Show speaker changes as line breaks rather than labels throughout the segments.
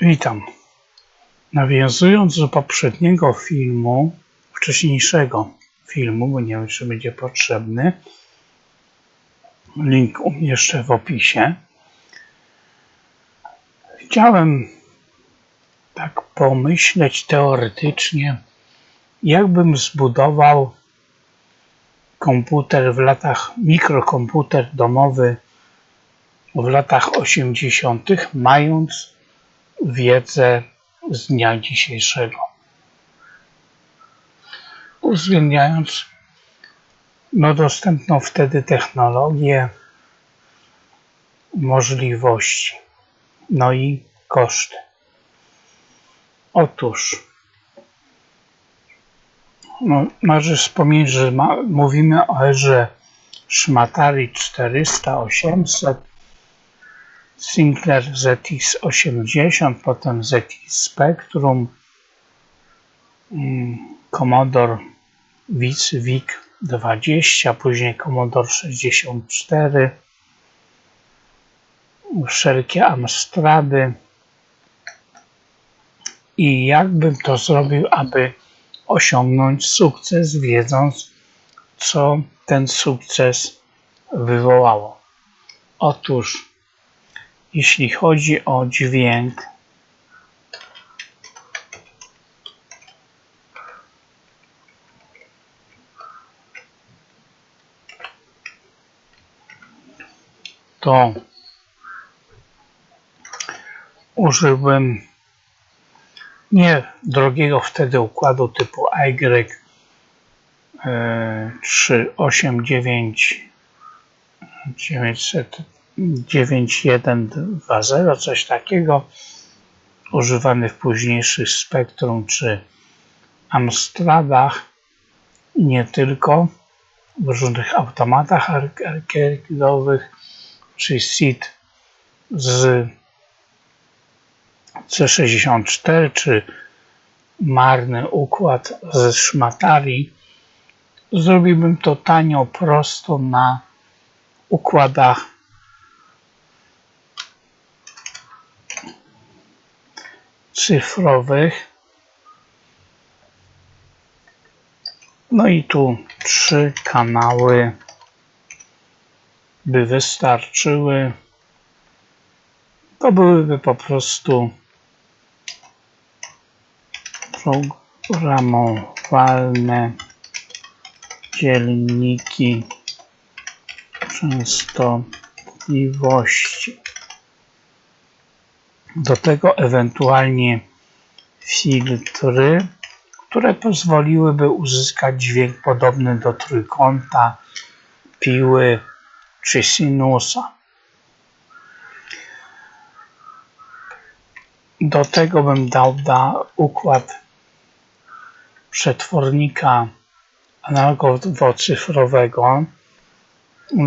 Witam. Nawiązując do poprzedniego filmu, wcześniejszego filmu, bo nie wiem, czy będzie potrzebny, link umieszczę w opisie. Chciałem tak pomyśleć teoretycznie, jakbym zbudował komputer w latach, mikrokomputer domowy w latach 80., mając wiedzę z dnia dzisiejszego. Uwzględniając no, dostępną wtedy technologię, możliwości, no i koszty. Otóż, no, należy wspomnieć, że ma, mówimy o erze Szmatari 400, 800, Sinclair ZX80, potem ZX Spectrum, mm, Commodore VIC VIC 20, później Commodore 64, wszelkie Amstrady i jakbym to zrobił, aby osiągnąć sukces, wiedząc, co ten sukces wywołało. Otóż jeśli chodzi o dźwięk, to użyłbym nie drogiego wtedy układu typu Y 389 900 9120, coś takiego, używany w późniejszych Spektrum czy Amstradach, nie tylko, w różnych automatach arcade'owych, czy SID z C64, czy marny układ ze szmatari, zrobiłbym to tanio, prosto na układach cyfrowych. No i tu trzy kanały by wystarczyły. To byłyby po prostu programowalne dzielniki częstotliwości. Do tego ewentualnie filtry, które pozwoliłyby uzyskać dźwięk podobny do trójkąta, piły czy sinusa. Do tego bym dał da układ przetwornika analogowo-cyfrowego.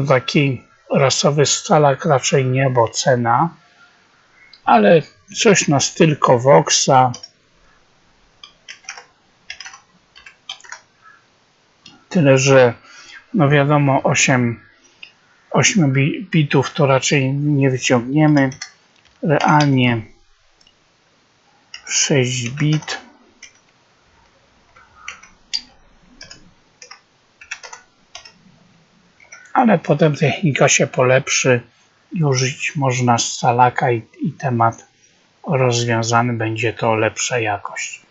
Taki rasowy scalak raczej nie, bo cena ale coś na styl Voxa. Tyle, że no wiadomo 8, 8 bitów to raczej nie wyciągniemy. Realnie 6 bit. Ale potem technika się polepszy użyć można scalaka i, i temat rozwiązany będzie to lepsza jakość.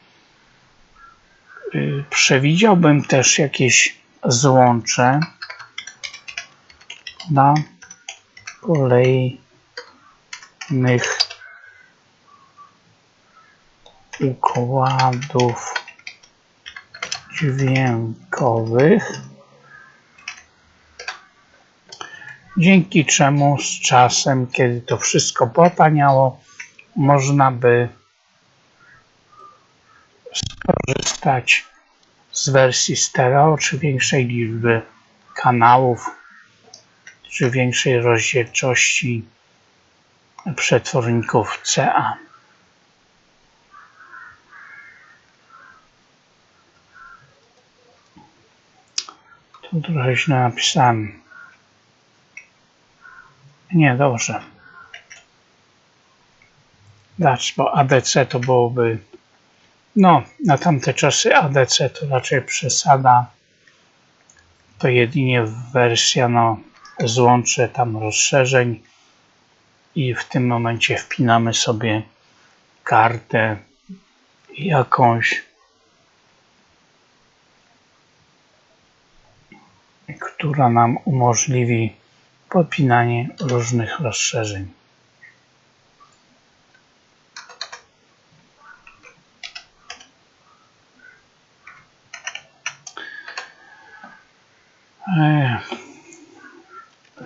Y, przewidziałbym też jakieś złącze na kolejnych układów dźwiękowych dzięki czemu z czasem, kiedy to wszystko potaniało, można by skorzystać z wersji stereo, czy większej liczby kanałów, czy większej rozdzielczości przetworników CA. Tu trochę źle napisałem. Nie, dobrze. dać, bo ADC to byłoby, no na tamte czasy ADC to raczej przesada, to jedynie wersja no złącze tam rozszerzeń i w tym momencie wpinamy sobie kartę jakąś, która nam umożliwi podpinanie różnych rozszerzeń.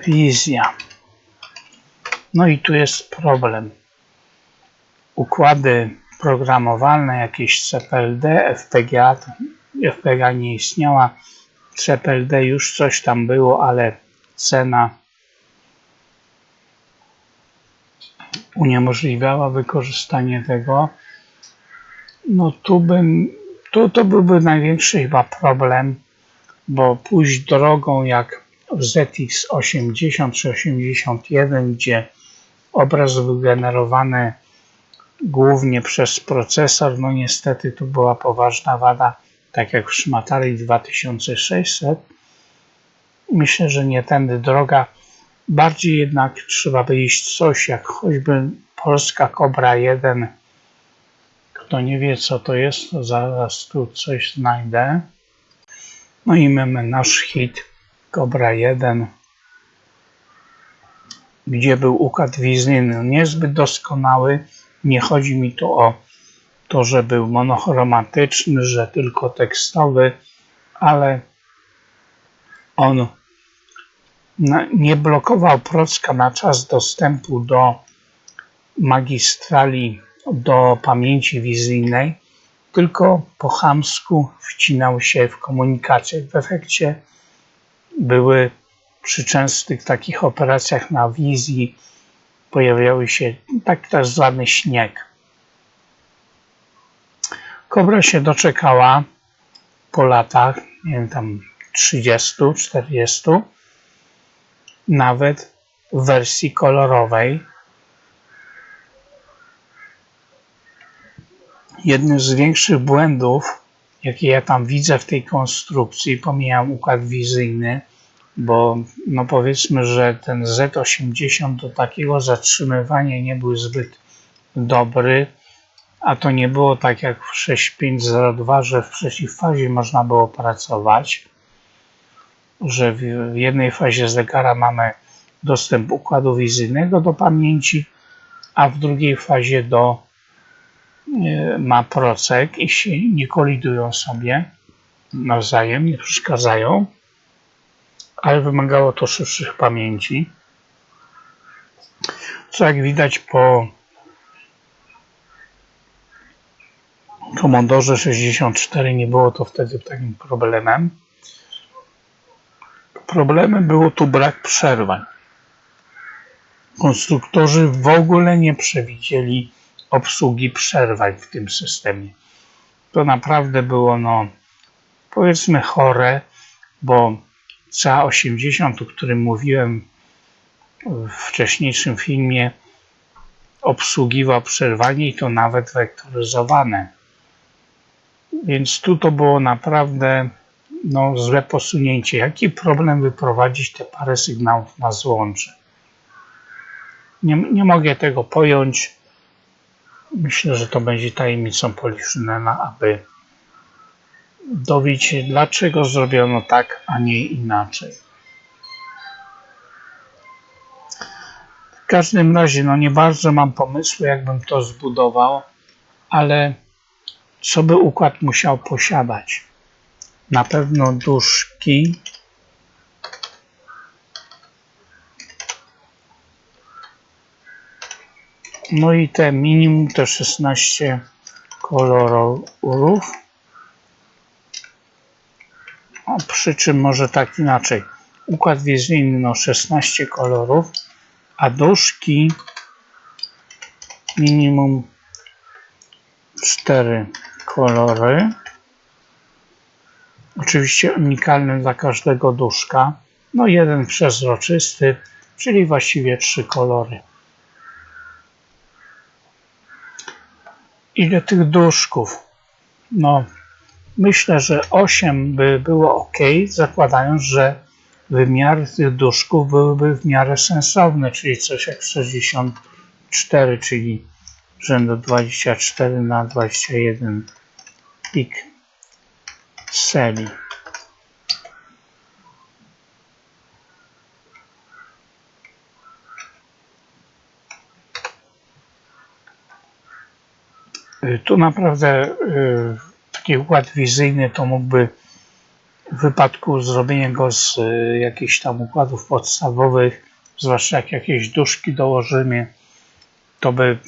Wizja. No i tu jest problem. Układy programowalne, jakieś CPLD, FPGA, FPGA nie istniała, CPLD już coś tam było, ale cena uniemożliwiała wykorzystanie tego. No tu bym, tu to byłby największy chyba problem, bo pójść drogą jak w ZX80 czy 81, gdzie obraz był generowany głównie przez procesor, no niestety tu była poważna wada, tak jak w Szmatari 2600. Myślę, że nie tędy droga. Bardziej jednak trzeba by iść coś jak choćby polska Cobra 1. Kto nie wie co to jest, to zaraz tu coś znajdę. No i mamy nasz hit Cobra 1, gdzie był układ wizyjny niezbyt doskonały. Nie chodzi mi tu o to, że był monochromatyczny, że tylko tekstowy, ale on nie blokował procka na czas dostępu do magistrali, do pamięci wizyjnej, tylko po chamsku wcinał się w komunikację. W efekcie były przy częstych takich operacjach na wizji pojawiały się tak też zwany śnieg. Kobra się doczekała po latach, nie wiem, tam 30, 40, nawet w wersji kolorowej. Jednym z większych błędów, jakie ja tam widzę w tej konstrukcji, pomijam układ wizyjny, bo no powiedzmy, że ten Z80 do takiego zatrzymywania nie był zbyt dobry, a to nie było tak jak w 6502, że w przeciwfazie można było pracować, że w jednej fazie zegara mamy dostęp układu wizyjnego do pamięci, a w drugiej fazie do e, ma procek i się nie kolidują sobie nawzajem, nie przeszkadzają, ale wymagało to szybszych pamięci. Co jak widać po Commodore 64 nie było to wtedy takim problemem. Problemem było tu brak przerwań. Konstruktorzy w ogóle nie przewidzieli obsługi przerwań w tym systemie. To naprawdę było, no, powiedzmy, chore, bo CA80, o którym mówiłem w wcześniejszym filmie, obsługiwał przerwanie i to nawet wektoryzowane. Więc tu to było naprawdę no, złe posunięcie. Jaki problem wyprowadzić te parę sygnałów na złącze? Nie, nie mogę tego pojąć. Myślę, że to będzie tajemnicą Poliszynela, aby dowiedzieć się, dlaczego zrobiono tak, a nie inaczej. W każdym razie, no nie bardzo mam pomysłu, jakbym to zbudował, ale co by układ musiał posiadać? Na pewno duszki. No i te minimum te 16 kolorów. O, przy czym może tak inaczej. Układ wizyjny no 16 kolorów, a duszki minimum 4 kolory. Oczywiście unikalny dla każdego duszka. No jeden przezroczysty, czyli właściwie trzy kolory. ile tych duszków? No, myślę, że 8 by było ok, zakładając, że wymiary tych duszków byłyby w miarę sensowne, czyli coś jak 64, czyli rzędu 24 na 21 pikseli. Y, Tu naprawdę y, taki układ wizyjny to mógłby w wypadku zrobienia go z y, jakichś tam układów podstawowych, zwłaszcza jak jakieś duszki dołożymy, to by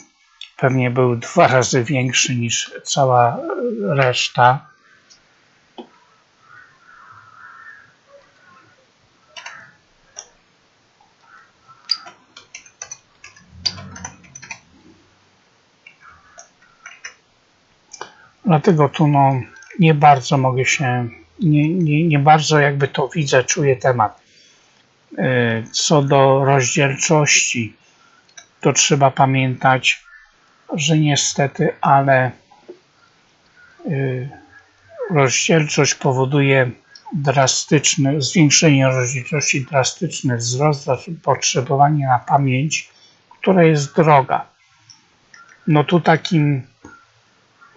pewnie był dwa razy większy niż cała reszta. Dlatego tu no, nie bardzo mogę się, nie, nie, nie bardzo jakby to widzę, czuję temat. Y, Co do rozdzielczości, to trzeba pamiętać, że niestety, ale y, rozdzielczość powoduje drastyczne, zwiększenie rozdzielczości, drastyczny wzrost zapotrzebowania na pamięć, która jest droga. No tu takim,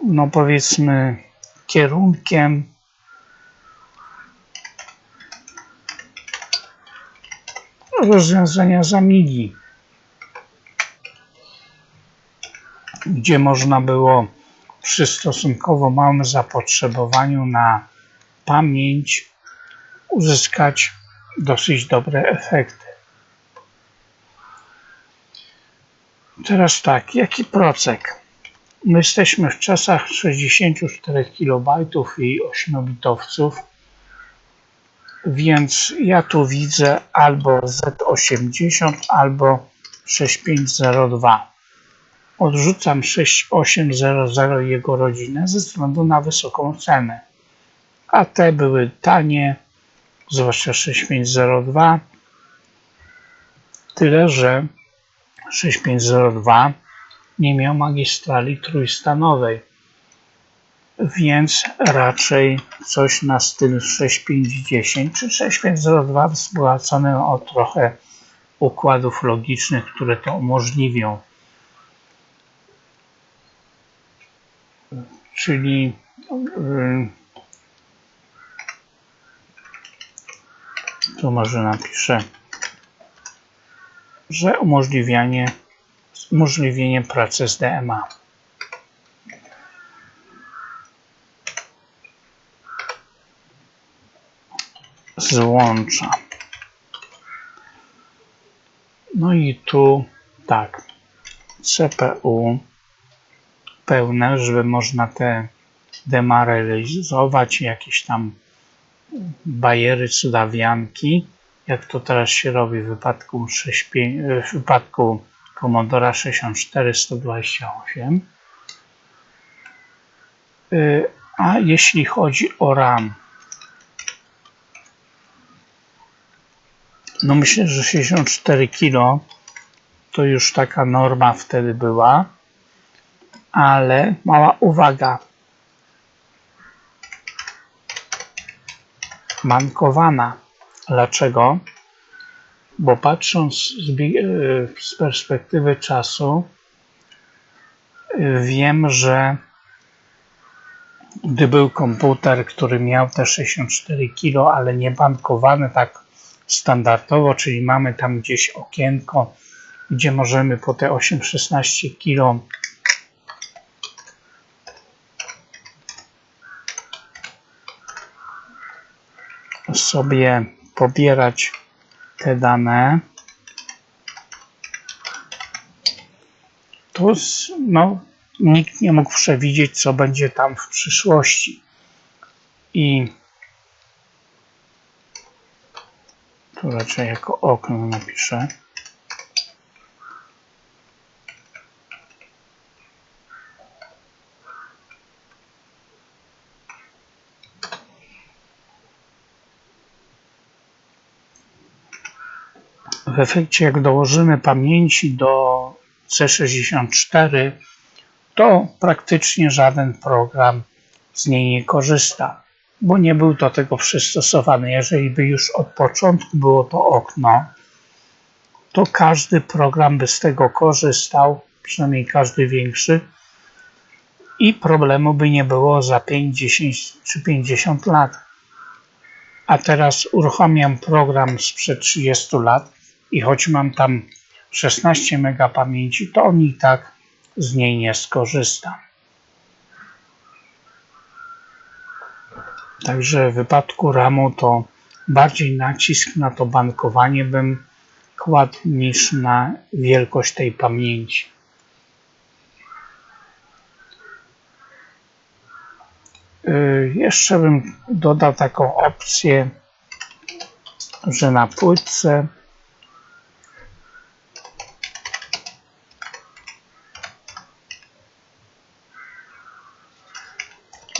no powiedzmy, kierunkiem rozwiązania Zamigi, gdzie można było przy stosunkowo małym zapotrzebowaniu na pamięć uzyskać dosyć dobre efekty. Teraz tak, jaki procek? My jesteśmy w czasach 64 KB i 8-bitowców, więc ja tu widzę albo Z80, albo 6502. Odrzucam 6800 i jego rodzinę ze względu na wysoką cenę. A te były tanie, zwłaszcza 6502. Tyle, że 6502 nie miał magistrali trójstanowej, więc raczej coś na styl 6510 czy 6502 wzbogacone o trochę układów logicznych, które to umożliwią. Czyli yy, tu może napiszę, że umożliwianie umożliwienie pracy z DMA. Złącza. No i tu tak, CPU pełne, żeby można te dema realizować, jakieś tam bajery, cudawianki, jak to teraz się robi w wypadku 6, w wypadku Commodore 64 128. A jeśli chodzi o RAM, no myślę, że 64 kg to już taka norma wtedy była, ale mała uwaga. Mankowana. Dlaczego? Bo patrząc z, z, perspektywy czasu, wiem, że gdy był komputer, który miał te 64 kg, ale nie bankowany tak standardowo, czyli mamy tam gdzieś okienko, gdzie możemy po te 8-16 kg sobie pobierać te dane, to no, nikt nie mógł przewidzieć, co będzie tam w przyszłości. I tu raczej jako okno napiszę. W efekcie, jak dołożymy pamięci do C64, to praktycznie żaden program z niej nie korzysta, bo nie był do tego przystosowany. Jeżeli by już od początku było to okno, to każdy program by z tego korzystał, przynajmniej każdy większy, i problemu by nie było za 5, 10 czy 50 lat. A teraz uruchamiam program sprzed 30 lat i choć mam tam 16 MB pamięci, to on i tak z niej nie skorzysta. Także w wypadku RAMu to bardziej nacisk na to bankowanie bym kładł niż na wielkość tej pamięci. Y, jeszcze bym dodał taką opcję, że na płytce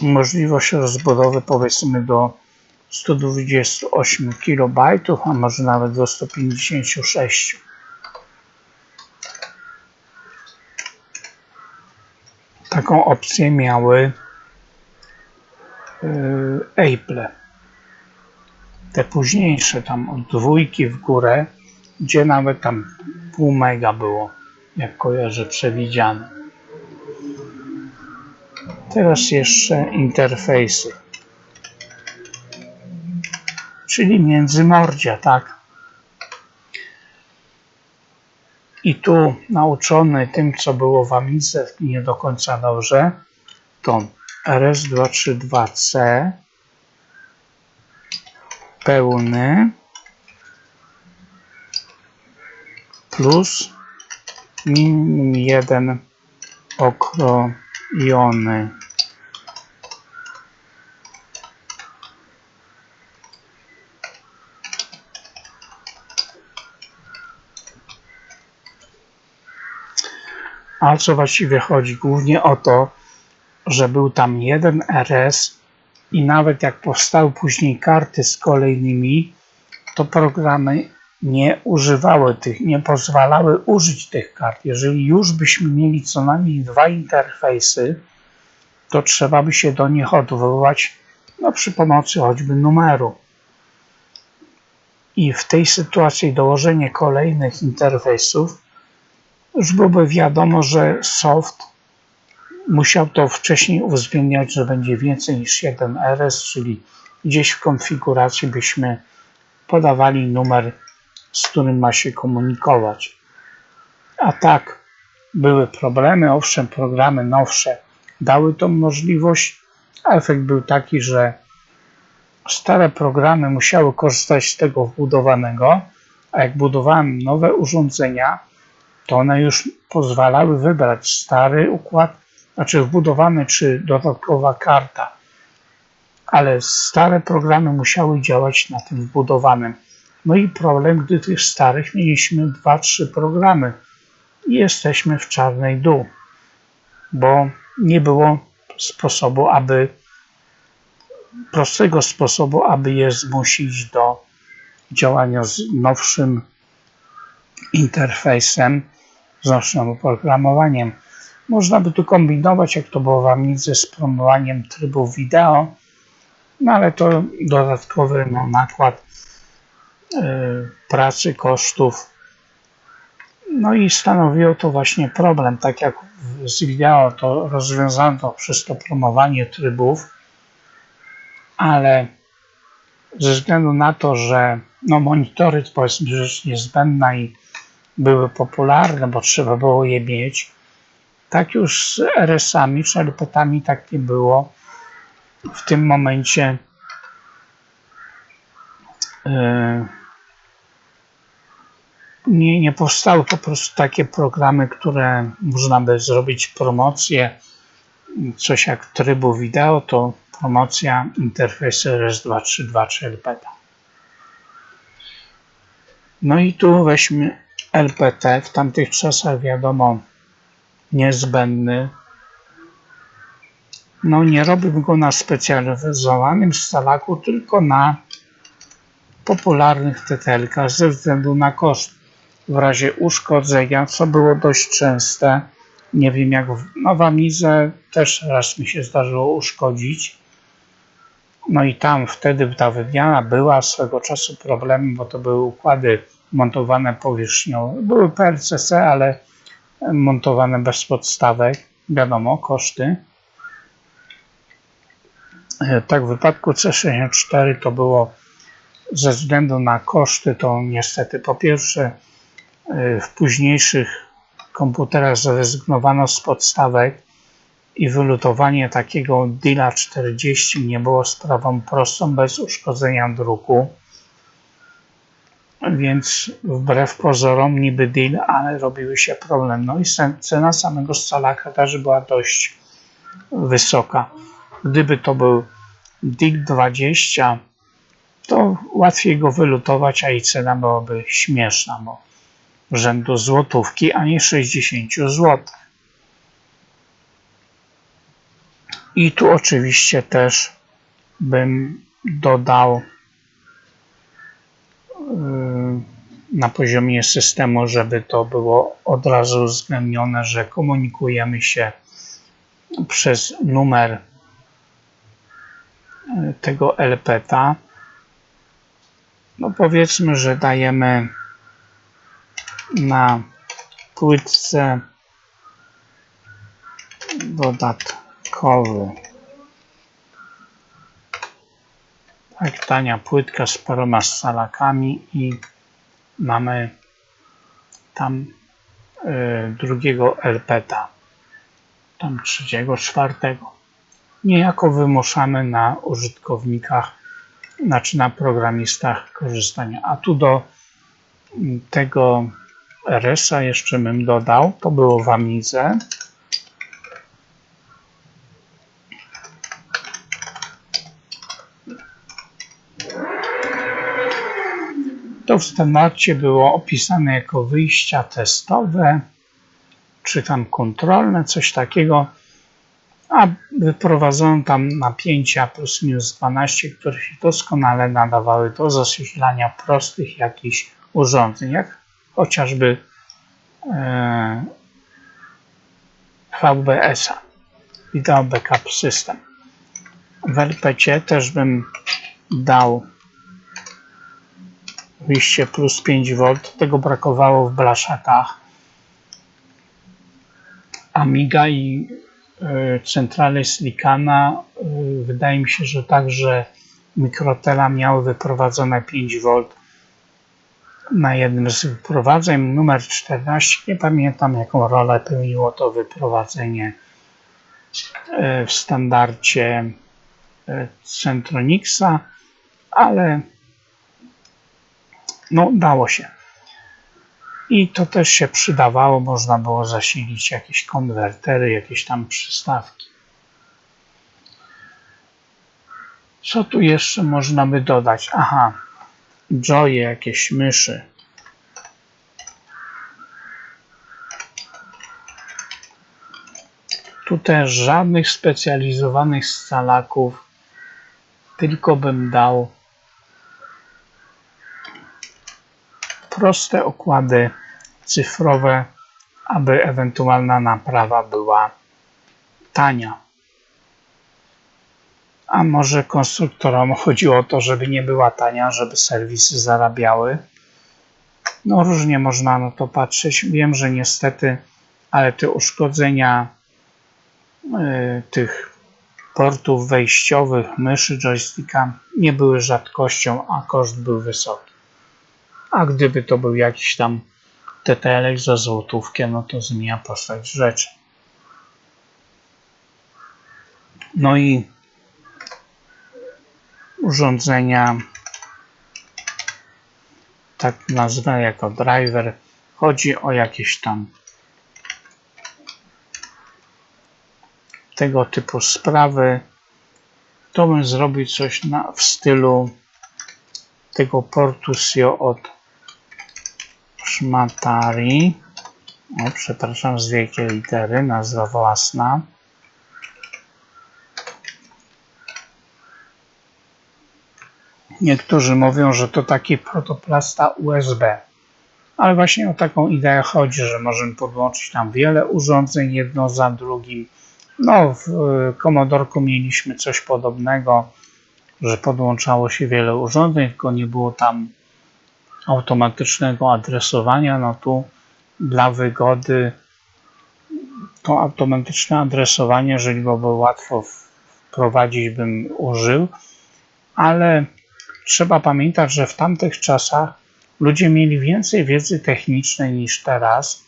możliwość rozbudowy powiedzmy do 128 KB, a może nawet do 156. Taką opcję miały yy, Apple. Te późniejsze tam od dwójki w górę, gdzie nawet tam pół mega było, jak kojarzę, przewidziane. Teraz jeszcze interfejsy. Czyli międzymordzia, tak? I tu nauczony tym, co było w Amidze nie do końca dobrze, to RS232C pełny plus minimum 1 okrojony A co właściwie chodzi? Głównie o to, że był tam jeden RS i nawet jak powstały później karty z kolejnymi, to programy nie używały tych, nie pozwalały użyć tych kart. Jeżeli już byśmy mieli co najmniej dwa interfejsy, to trzeba by się do nich odwołać no, przy pomocy choćby numeru. I w tej sytuacji dołożenie kolejnych interfejsów już byłoby wiadomo, że soft musiał to wcześniej uwzględniać, że będzie więcej niż jeden RS, czyli gdzieś w konfiguracji byśmy podawali numer, z którym ma się komunikować. A tak, były problemy, owszem, programy nowsze dały tą możliwość, a efekt był taki, że stare programy musiały korzystać z tego wbudowanego, a jak budowałem nowe urządzenia, to one już pozwalały wybrać stary układ, znaczy wbudowany czy dodatkowa karta. Ale stare programy musiały działać na tym wbudowanym. No i problem, gdy tych starych mieliśmy 2-3 programy i jesteśmy w czarnej dół, bo nie było sposobu, aby prostego sposobu, aby je zmusić do działania z nowszym interfejsem, z nowszym oprogramowaniem. Można by tu kombinować, jak to było w Amidze, z promowaniem trybu wideo, no ale to dodatkowy no, nakład pracy, kosztów. No i stanowiło to właśnie problem. Tak jak z wideo to rozwiązano przez to promowanie trybów, ale ze względu na to, że no, monitory to powiedzmy rzecz niezbędna i były popularne, bo trzeba było je mieć, tak już z RS-ami czy tak nie było. W tym momencie yy, nie, nie powstały po prostu takie programy, które można by zrobić promocję, coś jak trybu wideo, to promocja interfejsu RS232 czy LPT. No i tu weźmy LPT, w tamtych czasach wiadomo niezbędny. No nie robił go na specjalizowanym stalaku, tylko na popularnych TTL-kach ze względu na koszt. W razie uszkodzenia, co było dość częste, Nie wiem jak w, no w Amizę też raz mi się zdarzyło uszkodzić. No i tam wtedy ta wymiana była swego czasu problemem, bo to były układy montowane powierzchnią. Były PLCC, ale montowane bez podstawek. Wiadomo, koszty. E, Tak, w wypadku C64 to było ze względu na koszty, to niestety po pierwsze e, w późniejszych komputerach zrezygnowano z podstawek i wylutowanie takiego DILA 40 nie było sprawą prostą bez uszkodzenia druku. Więc wbrew pozorom niby deal, ale robiły się problem. No i cena samego scalaka też była dość wysoka. Gdyby to był DIG 20, to łatwiej go wylutować, a i cena byłaby śmieszna, bo rzędu złotówki, a nie 60 zł. I tu oczywiście też bym dodał yy, na poziomie systemu, żeby to było od razu uwzględnione, że komunikujemy się przez numer yy, tego LPTA. No powiedzmy, że dajemy na płytce dodatkowy. Tak, tania płytka z paroma scalakami i mamy tam y, drugiego LPTA, tam trzeciego, czwartego. Niejako wymuszamy na użytkownikach, znaczy na programistach korzystania. A tu do tego RS-a jeszcze bym dodał, to było w Amidze. To w standardzie było opisane jako wyjścia testowe, czy tam kontrolne, coś takiego, a wyprowadzono tam napięcia plus minus 12, które się doskonale nadawały do zasilania prostych jakichś urządzeń, jak chociażby e, VBS-a, Video Backup System. W LPC też bym dał wyjście plus 5V, tego brakowało w blaszakach. Amiga i y, centrale Slicana y, wydaje mi się, że także Mikrotela miały wyprowadzone 5V na jednym z wyprowadzeń. Numer 14, nie pamiętam jaką rolę pełniło to wyprowadzenie y, w standardzie Centronixa, ale no, dało się. I to też się przydawało, można było zasilić jakieś konwertery, jakieś tam przystawki. Co tu jeszcze można by dodać? Aha, joye, jakieś myszy. Tu też żadnych specjalizowanych scalaków, tylko bym dał proste okłady cyfrowe, aby ewentualna naprawa była tania. A może konstruktorom chodziło o to, żeby nie była tania, żeby serwisy zarabiały. No różnie można na to patrzeć. Wiem, że niestety, ale te uszkodzenia y, tych portów wejściowych, myszy, joysticka nie były rzadkością, a koszt był wysoki. A gdyby to był jakiś tam TTL za złotówkę, no to zmienia postać rzeczy. No i urządzenia, tak nazwę jako driver, chodzi o jakieś tam tego typu sprawy. To bym zrobił coś na, w stylu tego portu SIO od Szmatari. O, przepraszam, z wielkiej litery, nazwa własna. Niektórzy mówią, że to taki protoplasta USB, ale właśnie o taką ideę chodzi, że możemy podłączyć tam wiele urządzeń jedno za drugim. No, w Commodorku mieliśmy coś podobnego, że podłączało się wiele urządzeń, tylko nie było tam automatycznego adresowania. No tu dla wygody to automatyczne adresowanie, jeżeli byłoby łatwo wprowadzić, bym użył, ale trzeba pamiętać, że w tamtych czasach ludzie mieli więcej wiedzy technicznej niż teraz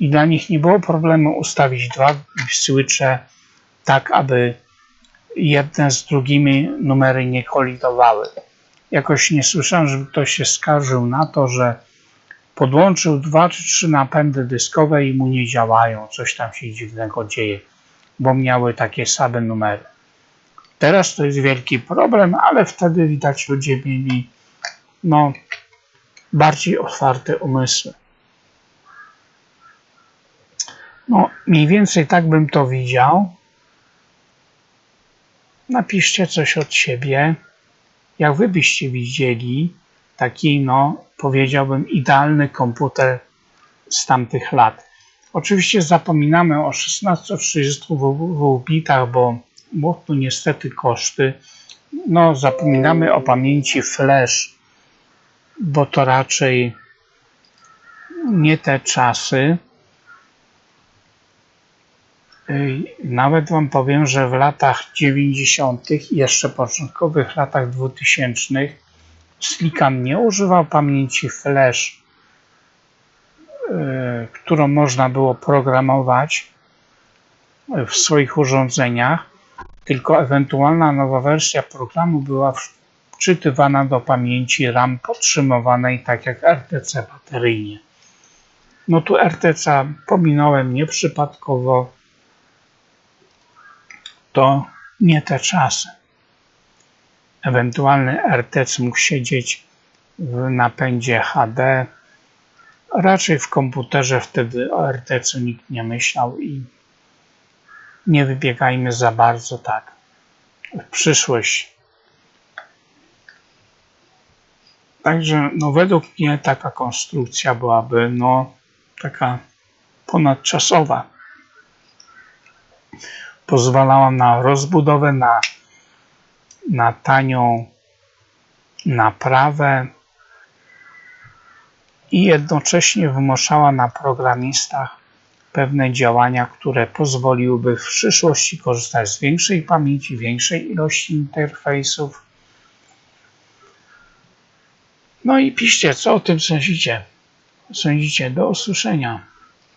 i dla nich nie było problemu ustawić dwa switche tak, aby jedne z drugimi numery nie kolidowały. Jakoś nie słyszałem, żeby ktoś się skarżył na to, że podłączył dwa czy trzy napędy dyskowe i mu nie działają, coś tam się dziwnego dzieje, bo miały takie same numery. Teraz to jest wielki problem, ale wtedy widać ludzie mieli no, bardziej otwarte umysły. No, mniej więcej tak bym to widział. Napiszcie coś od siebie. Jak wy byście widzieli taki, no, powiedziałbym, idealny komputer z tamtych lat. Oczywiście zapominamy o 1632 bitach, bo bo niestety koszty. No, zapominamy o pamięci flash, bo to raczej nie te czasy. Nawet Wam powiem, że w latach 90. i jeszcze początkowych latach 2000 Slickam nie używał pamięci flash, y, którą można było programować w swoich urządzeniach, tylko ewentualna nowa wersja programu była wczytywana do pamięci RAM podtrzymywanej tak jak RTC bateryjnie. No tu RTC pominąłem nieprzypadkowo. To nie te czasy. Ewentualny RTC mógł siedzieć w napędzie HD. Raczej w komputerze wtedy o RTC nikt nie myślał i nie wybiegajmy za bardzo tak w przyszłość. Także no według mnie taka konstrukcja byłaby no taka ponadczasowa. Pozwalała na rozbudowę, na, na tanią naprawę i jednocześnie wymuszała na programistach pewne działania, które pozwoliłyby w przyszłości korzystać z większej pamięci, większej ilości interfejsów. No i piszcie, co o tym sądzicie. Sądzicie. Do usłyszenia.